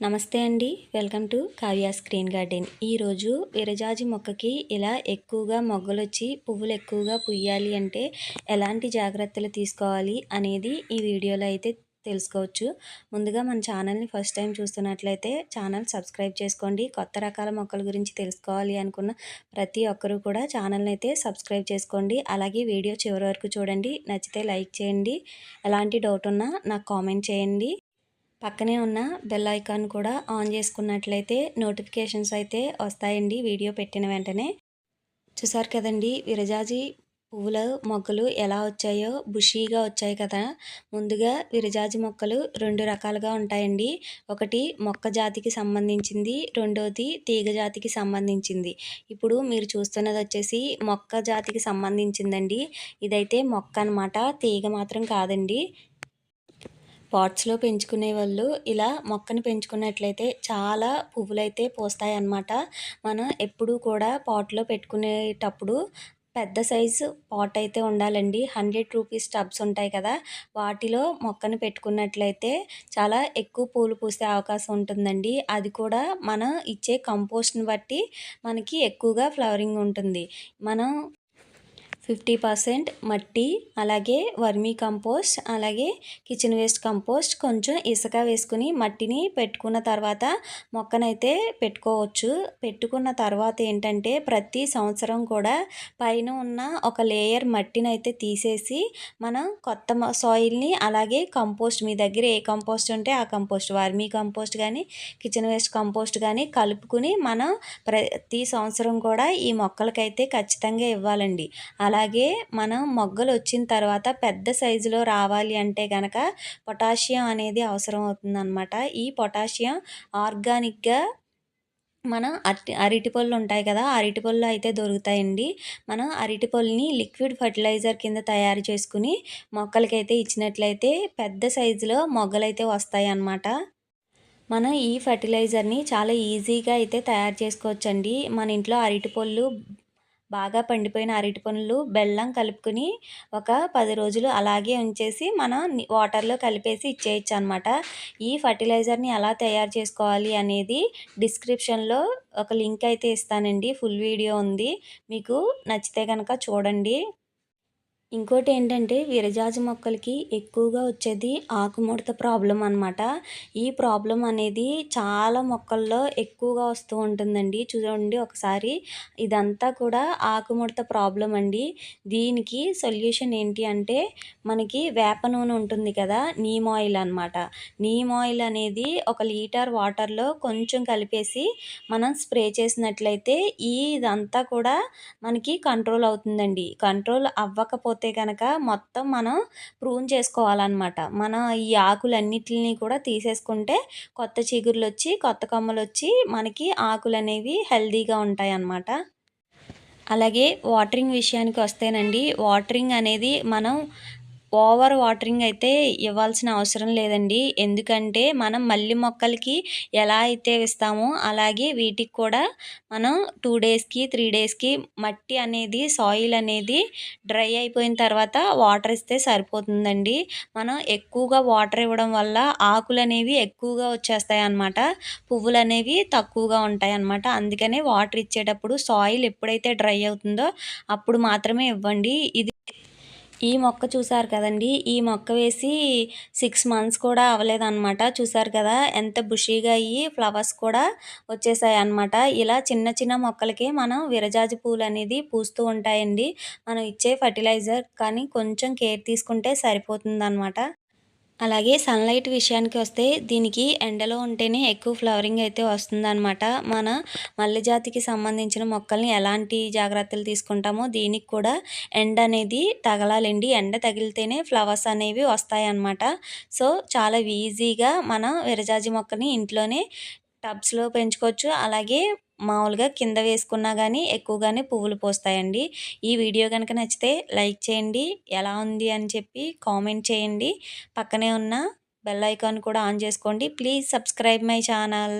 నమస్తే అండి. Welcome to Kavya screen garden. ఈరోజు విరజాజి మొక్కకి ఇలా ఎక్కువగా మొగ్గలు వచ్చి పువ్వులు ఎక్కువగా పుయ్యాలి అంటే ఎలాంటి జాగ్రత్తలు తీసుకోవాలి అనేది ఈ వీడియోలో అయితే తెలుసుకోవచ్చు. ముందుగా మన ఛానల్ని ఫస్ట్ టైం చూస్తున్నట్లయితే ఛానల్ సబ్స్క్రైబ్ చేసుకోండి. కొత్త రకాల మొక్కల గురించి తెలుసుకోవాలి అనుకున్న ప్రతి ఒక్కరూ కూడా ఛానల్ని అయితే సబ్స్క్రైబ్ చేసుకోండి. అలాగే వీడియో చివరి వరకు చూడండి. నచ్చితే లైక్ చేయండి. ఎలాంటి డౌట్ ఉన్నా నాకు కామెంట్ చేయండి. పక్కనే ఉన్న బెల్ ఐకాన్ కూడా ఆన్ చేసుకున్నట్లయితే నోటిఫికేషన్స్ అయితే వస్తాయండి వీడియో పెట్టిన వెంటనే. చూసారు కదండి విరజాజి పువ్వుల మొక్కలు ఎలా వచ్చాయో బుషీగా వచ్చాయి కదా. ముందుగా విరజాజి మొక్కలు రెండు రకాలుగా ఉంటాయండి. ఒకటి మొక్క జాతికి సంబంధించింది రెండోది తీగ జాతికి సంబంధించింది. ఇప్పుడు మీరు చూస్తున్నది వచ్చేసి మొక్క జాతికి సంబంధించిందండి. ఇదైతే మొక్క అనమాట తీగ మాత్రం కాదండి. పాట్స్లో పెంచుకునే వాళ్ళు ఇలా మొక్కను పెంచుకున్నట్లయితే చాలా పువ్వులైతే పూస్తాయి అన్నమాట మనం ఎప్పుడూ కూడా పాట్లో పెట్టుకునేటప్పుడు పెద్ద సైజు పాట్ అయితే ఉండాలండి. హండ్రెడ్ రూపీస్ టబ్స్ ఉంటాయి కదా వాటిలో మొక్కను పెట్టుకున్నట్లయితే చాలా ఎక్కువ పూలు పూసే అవకాశం ఉంటుందండి. అది కూడా మనం ఇచ్చే కంపోస్ట్ని బట్టి మనకి ఎక్కువగా ఫ్లవరింగ్ ఉంటుంది. మనం ఫిఫ్టీ పర్సెంట్ మట్టి అలాగే వర్మీ కంపోస్ట్ అలాగే కిచెన్ వేస్ట్ కంపోస్ట్ కొంచెం ఇసుక వేసుకుని మట్టిని పెట్టుకున్న తర్వాత మొక్కనైతే పెట్టుకోవచ్చు. పెట్టుకున్న తర్వాత ఏంటంటే ప్రతి సంవత్సరం కూడా పైన ఉన్న ఒక లేయర్ మట్టిని అయితే తీసేసి మనం కొత్త సాయిల్ని అలాగే కంపోస్ట్ మీ దగ్గర ఏ కంపోస్ట్ ఉంటే ఆ కంపోస్ట్ వర్మీ కంపోస్ట్ కానీ కిచెన్ వేస్ట్ కంపోస్ట్ కానీ కలుపుకుని మనం ప్రతి సంవత్సరం కూడా ఈ మొక్కలకైతే ఖచ్చితంగా ఇవ్వాలండి. అలా అలాగే మనం మొగ్గలు వచ్చిన తర్వాత పెద్ద సైజులో రావాలి అంటే కనుక పొటాషియం అనేది అవసరం అవుతుందన్నమాట. ఈ పొటాషియం ఆర్గానిక్గా మనం అరటి అరటిపళ్ళు ఉంటాయి కదా అరటిపళ్ళు అయితే దొరుకుతాయండి. మనం అరటిపళ్ళని లిక్విడ్ ఫర్టిలైజర్ కింద తయారు చేసుకుని మొక్కలకైతే ఇచ్చినట్లయితే పెద్ద సైజులో మొగ్గలైతే వస్తాయి అన్నమాట మనం ఈ ఫర్టిలైజర్ని చాలా ఈజీగా అయితే తయారు చేసుకోవచ్చండి. మన ఇంట్లో అరటిపళ్ళు బాగా పండిపోయిన అరటి పండ్లు బెల్లం కలుపుకొని ఒక పది రోజులు అలాగే ఉంచేసి మనం వాటర్లో కలిపేసి ఇచ్చేయచ్చు అనమాట ఈ ఫర్టిలైజర్ని ఎలా తయారు చేసుకోవాలి అనేది డిస్క్రిప్షన్లో ఒక లింక్ అయితే ఇస్తానండి. ఫుల్ వీడియో ఉంది. మీకు నచ్చితే కనుక చూడండి. ఇంకోటి ఏంటంటే విరజాజి మొక్కలకి ఎక్కువగా వచ్చేది ఆకుముడత ప్రాబ్లం అనమాట ఈ ప్రాబ్లం అనేది చాలా మొక్కల్లో ఎక్కువగా వస్తూ ఉంటుందండి. చూడండి ఒకసారి. ఇదంతా కూడా ఆకుముడత ప్రాబ్లం అండి. దీనికి సొల్యూషన్ ఏంటి అంటే మనకి వేప నూనె ఉంటుంది కదా నీమ్ ఆయిల్ అనమాట నీమ్ ఆయిల్ అనేది ఒక లీటర్ వాటర్లో కొంచెం కలిపేసి మనం స్ప్రే చేసినట్లయితే ఈ ఇదంతా కూడా మనకి కంట్రోల్ అవుతుందండి. కంట్రోల్ అవ్వకపోతే అయితే కనుక మొత్తం మనం ప్రూన్ చేసుకోవాలన్నమాట. మన ఈ ఆకులన్నిటిని కూడా తీసేసుకుంటే కొత్త చిగుర్లు వచ్చి కొత్త కొమ్మలు వచ్చి మనకి ఆకులు అనేవి హెల్దీగా ఉంటాయి అన్నమాట అలాగే వాటరింగ్ విషయానికి వస్తేనండి వాటరింగ్ అనేది మనం ఓవర్ వాటరింగ్ అయితే ఇవ్వాల్సిన అవసరం లేదండి. ఎందుకంటే మనం మల్లి మొక్కలకి ఎలా అయితే ఇస్తామో అలాగే వీటికి కూడా మనం టూ డేస్కి త్రీ డేస్కి మట్టి అనేది సాయిల్ అనేది డ్రై అయిపోయిన తర్వాత వాటర్ ఇస్తే సరిపోతుందండి. మనం ఎక్కువగా వాటర్ ఇవ్వడం వల్ల ఆకులు అనేవి ఎక్కువగా వచ్చేస్తాయి అన్నమాట. పువ్వులు అనేవి తక్కువగా ఉంటాయి అన్నమాట. అందుకనే వాటర్ ఇచ్చేటప్పుడు సాయిల్ ఎప్పుడైతే డ్రై అవుతుందో అప్పుడు మాత్రమే ఇవ్వండి. ఇది ఈ మొక్క చూసారు కదండి? ఈ మొక్క వేసి సిక్స్ మంత్స్ కూడా అవ్వలేదన్నమాట. చూసారు కదా ఎంత బుషీగా అయ్యి ఫ్లవర్స్ కూడా వచ్చేసాయి అనమాట ఇలా చిన్న చిన్న మొక్కలకి మనం విరజాజి పూలు అనేది పూస్తూ ఉంటాయండి. మనం ఇచ్చే ఫర్టిలైజర్ కానీ కొంచెం కేర్ తీసుకుంటే సరిపోతుంది అలాగే సన్లైట్ విషయానికి వస్తే దీనికి ఎండలో ఉంటేనే ఎక్కువ ఫ్లవరింగ్ అయితే వస్తుందన్నమాట. మన మల్లె జాతికి సంబంధించిన మొక్కల్ని ఎలాంటి జాగ్రత్తలు తీసుకుంటామో దీనికి కూడా ఎండ అనేది తగలాలండి. ఎండ తగిలితేనే ఫ్లవర్స్ అనేవి వస్తాయన్నమాట. సో చాలా ఈజీగా మన విరజాజి మొక్కని ఇంట్లోనే టబ్స్లో పెంచుకోవచ్చు. అలాగే మామూలుగా కింద వేసుకున్నా కానీ ఎక్కువగానే పువ్వులు పోస్తాయండి. ఈ వీడియో కనుక నచ్చితే లైక్ చేయండి. ఎలా ఉంది అని చెప్పి కామెంట్ చేయండి. పక్కనే ఉన్న బెల్ ఐకాన్ కూడా ఆన్ చేసుకోండి. Please subscribe my channel.